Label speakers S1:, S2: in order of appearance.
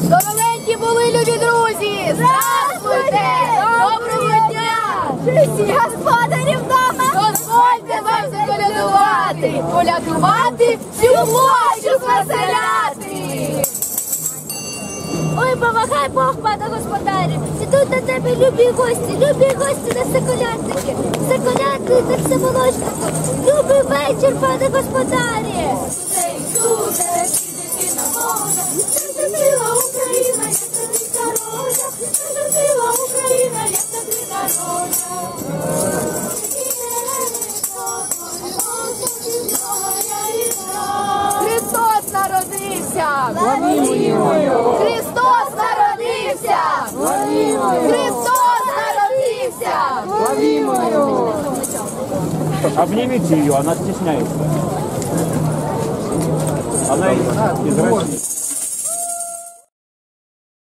S1: Здоровенькі були, любі друзі! Здравствуйте! Доброго дня! Всі господарі вдома! Дозвольте вам заколядувати! Колядувати, всю площу звеселяти!
S2: Ой, помагай Бог, пане господарю. Ідуть до тебе любі гості, любі гості на соколятники. Соколятники, все молочнику. Любий вечір, пане господарі.
S1: Христос Славімо Христос народився! Славімо Христос народився!
S3: Славімо Обнимите ее, она стесняется. Она а, из России.